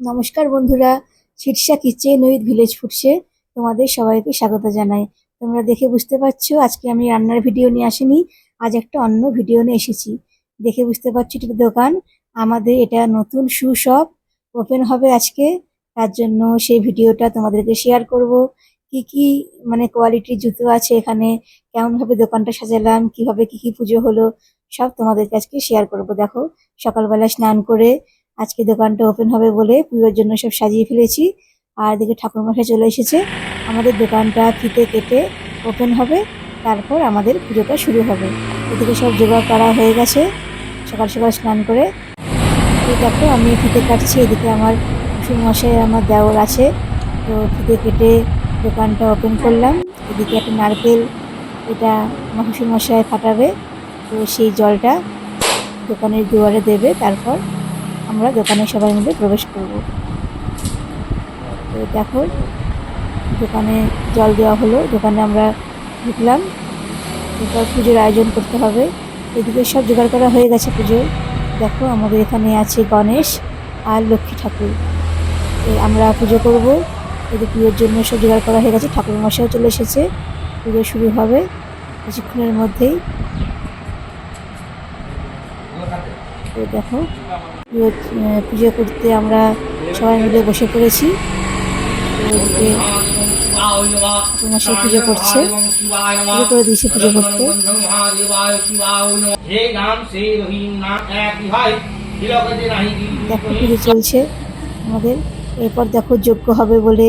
নমস্কার বন্ধুরা, Shirsha kitchen with village ফুডসে তোমাদের সবাইকে স্বাগত জানাই। তোমরা দেখে বুঝতে পারছ, আজকে আমি রান্নার ভিডিও নিয়ে আসিনি, আজ একটা অন্য ভিডিও নিয়ে এসেছি। দেখে বুঝতে পারছ এটা দোকান, আমাদের এটা নতুন শু শপ ওপেন হবে আজকে, তার জন্য সেই ভিডিওটা তোমাদেরকে শেয়ার করব। কি কি মানে কোয়ালিটির জুতো আছে এখানে, কেমনভাবে দোকানটা সাজালাম, কীভাবে কি কি পুজো হলো, সব তোমাদেরকে আজকে শেয়ার করব। দেখো, সকালবেলা স্নান করে আজকে দোকানটা ওপেন হবে বলে পুজোর জন্য সব সাজিয়ে ফেলেছি। আর এদিকে ঠাকুরমশাই চলে এসেছে। আমাদের দোকানটা ফিতে কেটে ওপেন হবে। তারপর আমাদের পুজোটা শুরু হবে। এদিকে সব জোগাড় করা হয়ে গেছে। সকাল সকাল স্নান করে। দেখো, আমি ফিতে কাটছি। এদিকে আমার মশাই আমার দেওর আছে। তো ফিতে কেটে দোকানটা ওপেন করলাম। এদিকে একটা নারকেল, এটা আমার মশাই ফাটাবে। তো সেই জলটা দোকানের দুয়ারে দেবে। তারপর আমরা দোকানে সবাই মিলে প্রবেশ করব। তো দেখো, দোকানে জল দেওয়া হলো। দোকানে আমরা ঢুকলাম। এরপর পুজোর আয়োজন করতে হবে। এদিকে সব জোগাড় করা হয়ে গেছে পুজোর। দেখো, আমাদের এখানে আছে গণেশ আর লক্ষ্মী ঠাকুর। আমরা পুজো করব। এদিকে পুজোর জন্য সব জোগাড় করা হয়ে গেছে। ঠাকুর মশাইও চলে এসেছে। পুজো শুরু হবে কিছুক্ষণের মধ্যেই। তো দেখো। পুজো করতে আমরা সবাই মিলে বসে পড়েছি। ঠাকুরমশাই পুজো করছে। পুজো করে দিয়েছে পুজো করতে। দেখো পুজো চলছে আমাদের। এরপর দেখো যজ্ঞ হবে বলে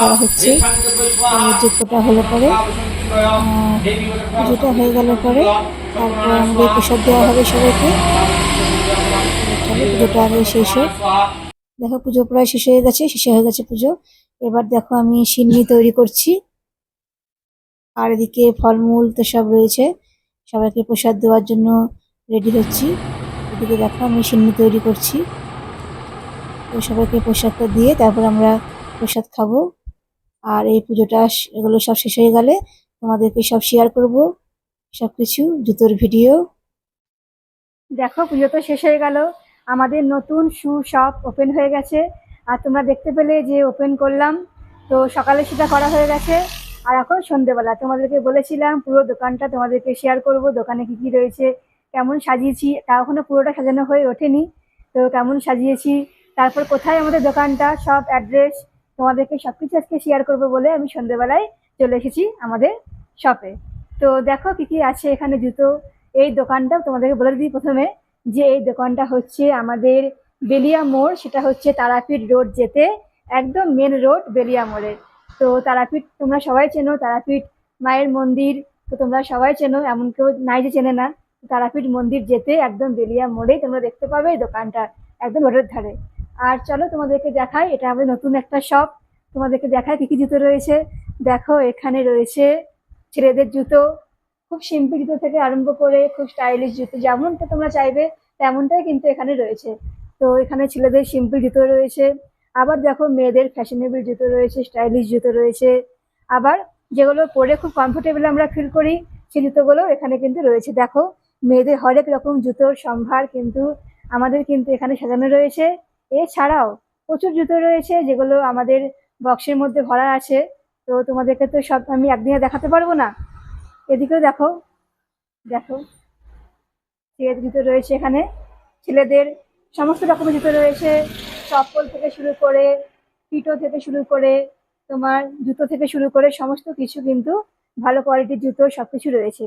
করা হচ্ছে। যজ্ঞটা হলো পরে পুজোটা হয়ে গেল পরে তারপর আমাদের প্রসাদ দেওয়া হবে সবাইকে। পুজোটা আগে শেষ হোক। দেখো পুজো প্রায় শেষ হয়ে গেছে শেষ হয়ে গেছে পুজো। এবার দেখো আমি সিন্নি তৈরি করছি। আর এদিকে ফলমূল তো সব রয়েছে। সবাইকে প্রসাদ দেওয়ার জন্য রেডি হচ্ছি। এদিকে দেখো আমি সিন্নি তৈরি করছি। সবাইকে প্রসাদটা দিয়ে তারপর আমরা প্রসাদ খাব। আর এই পুজোটা এগুলো সব শেষ হয়ে গেলে তোমাদেরকে সব শেয়ার করব। সব কিছু জুতোর ভিডিও দেখো, পুজো তো শেষ হয়ে গেল। আমাদের নতুন শু শপ ওপেন হয়ে গেছে। আর তোমরা দেখতে পেলে যে ওপেন করলাম। তো সকালে সেটা করা হয়ে গেছে। আর এখন সন্ধেবেলা। তোমাদেরকে বলেছিলাম, পুরো দোকানটা তোমাদেরকে শেয়ার করব। দোকানে কি কি রয়েছে, কেমন সাজিয়েছি, তা এখনও পুরোটা সাজানো হয়ে ওঠেনি। তো কেমন সাজিয়েছি তারপর কোথায় আমাদের দোকানটা, সব অ্যাড্রেস তোমাদেরকে সব কিছু আজকে শেয়ার করব বলে আমি সন্ধেবেলায় চলে এসেছি আমাদের শপে তো দেখো কি কি আছে এখানে জুতো। এই দোকানটা তোমাদেরকে বলে দিই প্রথমে যে এই দোকানটা হচ্ছে আমাদের বেলিয়া মোড়, সেটা হচ্ছে তারাপীঠ রোড যেতে, একদম মেন রোড বেলিয়া মোড়ের তো তারাপীঠ তোমরা সবাই চেনো, তারাপীঠ মায়ের মন্দির, তো তোমরা সবাই চেনো, এমন কেউ নাই যে চেনে না। তারাপীঠ মন্দির যেতে একদম বেলিয়া মোড়ে তোমরা দেখতে পাবে এই দোকানটা, একদম রোডের ধারে। আর চলো তোমাদেরকে দেখাই, এটা আমাদের নতুন একটা শপ তোমাদেরকে দেখাই কি কি জুতো রয়েছে। দেখো, এখানে রয়েছে ছেলেদের জুতো। খুব সিম্পল জুতো থেকে আরম্ভ করে খুব স্টাইলিশ জুতো, যেমনটা তোমরা চাইবে তেমনটাই কিন্তু এখানে রয়েছে। তো এখানে ছেলেদের সিম্পল জুতো রয়েছে। আবার দেখো, মেয়েদের ফ্যাশনেবল জুতো রয়েছে স্টাইলিশ জুতো রয়েছে। আবার যেগুলো পরে খুব কমফোর্টেবল আমরা ফিল করি, সেই জুতোগুলো এখানে কিন্তু রয়েছে। দেখো, মেয়েদের হরেক রকম জুতোর সম্ভার কিন্তু আমাদের কিন্তু এখানে সাজানো রয়েছে। এছাড়াও প্রচুর জুতো রয়েছে যেগুলো আমাদের বক্সের মধ্যে ভরা আছে। তো তোমাদেরকে তো সব আমি একদিনে দেখাতে পারব না? এদিকেও দেখো দেখো। ছেলেদের জুতো রয়েছে এখানে। ছেলেদের সমস্ত রকমের জুতো রয়েছে। চপ্পল থেকে শুরু করে পিটো থেকে শুরু করে, তোমার জুতো থেকে শুরু করে সমস্ত কিছু কিন্তু ভালো কোয়ালিটির জুতো সব কিছু রয়েছে।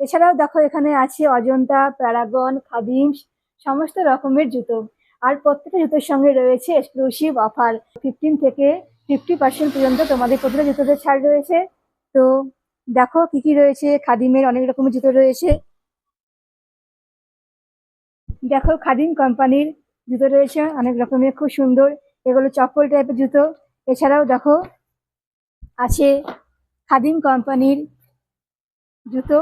এছাড়াও দেখো এখানে আছে অজন্তা, প্যারাগন, খাদিমস, সমস্ত রকমের জুতো। আর প্রত্যেকটা জুতোর সঙ্গে রয়েছে এক্সক্লুসিভ অফার ফিফটিন থেকে ফিফটি পার্সেন্ট পর্যন্ত তোমাদের প্রতিটা জুতোতে ছাড় রয়েছে। তো দেখো কি কি রয়েছে, খাদিমের অনেক রকমের জুতো রয়েছে। দেখো খাদিম কোম্পানির জুতো রয়েছে, অনেক রকমের, খুব সুন্দর। এগুলো চপ্পল টাইপের জুতো। এছাড়াও দেখো আছে খাদিম কোম্পানির জুতো।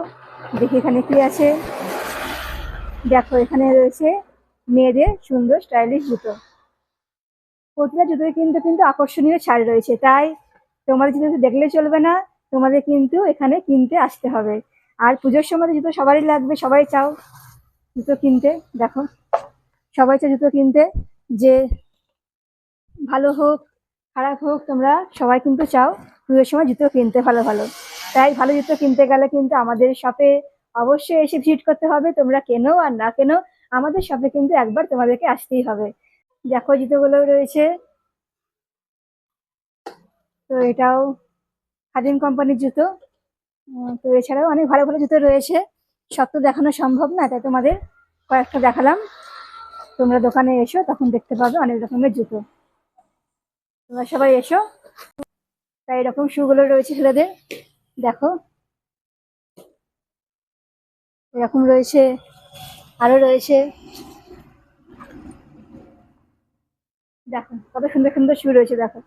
দেখি এখানে কি আছে। দেখো এখানে রয়েছে মেয়েদের সুন্দর স্টাইলিশ জুতো। প্রতিটা জুতোয় কিন্তু কিন্তু আকর্ষণীয় ছাড় রয়েছে। তাই তোমাদের জুতো দেখলে চলবে না, তোমাদের কিন্তু এখানে কিনতে আসতে হবে। আর পুজোর সময় জুতো সবারই লাগবে, সবাই চাও জুতো কিনতে। দেখো, সবাই চাও জুতো কিনতে। যে ভালো হোক, খারাপ হোক, তোমরা সবাই কিন্তু চাও পুজোর সময় জুতো কিনতে ভালো ভালো। তাই ভালো জুতো কিনতে গেলে কিন্তু আমাদের শপে অবশ্যই এসে ভিজিট করতে হবে, তোমরা কেনো আর না কেনো। আমাদের শপে কিন্তু একবার তোমাদেরকে আসতেই হবে। দেখো, জুতোগুলো রয়েছে। তো এটাও খাদিম কোম্পানির জুতো। তো এছাড়াও অনেক ভালো ভালো জুতো রয়েছে। সব তো দেখানো সম্ভব না, তাই তোমাদের কয়েকটা দেখালাম। তোমরা দোকানে এসো, তখন দেখতে পাবে অনেক রকমের জুতো। তোমরা সবাই এসো। তাই এরকম শুগুলো রয়েছে ছেলেদের। দেখো। এরকম রয়েছে আরও রয়েছে। দেখো, কত সুন্দর সুন্দর শু রয়েছে, দেখো।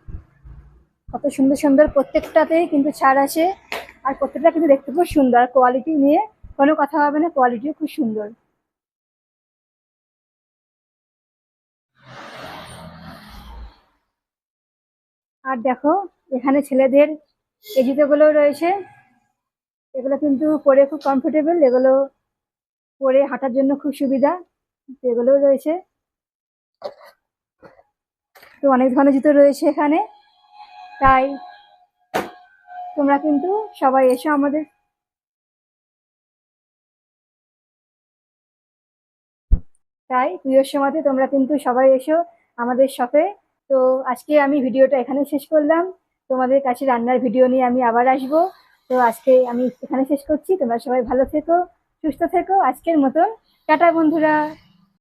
কত সুন্দর সুন্দর প্রত্যেকটাতেই কিন্তু ছাড় আছে। আর প্রত্যেকটা কিন্তু দেখতে খুব সুন্দর। কোয়ালিটি নিয়ে কোনো কথা হবে না কোয়ালিটিও খুব সুন্দর। আর দেখো, এখানে ছেলেদের এই জুতোগুলো রয়েছে। এগুলো কিন্তু পরে খুব কমফোর্টেবল এগুলো পরে হাঁটার জন্য খুব সুবিধা এগুলোও রয়েছে। তো অনেক ধরনের জুতো রয়েছে এখানে। তাই তোমরা কিন্তু সবাই এসো আমাদের তাই প্রিয় সময়তে তোমরা কিন্তু সবাই এসো আমাদের শপে। তো আজকে আমি ভিডিওটা এখানে শেষ করলাম। তোমাদের কাছে রান্নার ভিডিও নিয়ে আমি আবার আসব। তো আজকে আমি এখানে শেষ করছি। তোমরা সবাই ভালো থেকো। সুস্থ থেকো আজকের মতন। টাটা বন্ধুরা।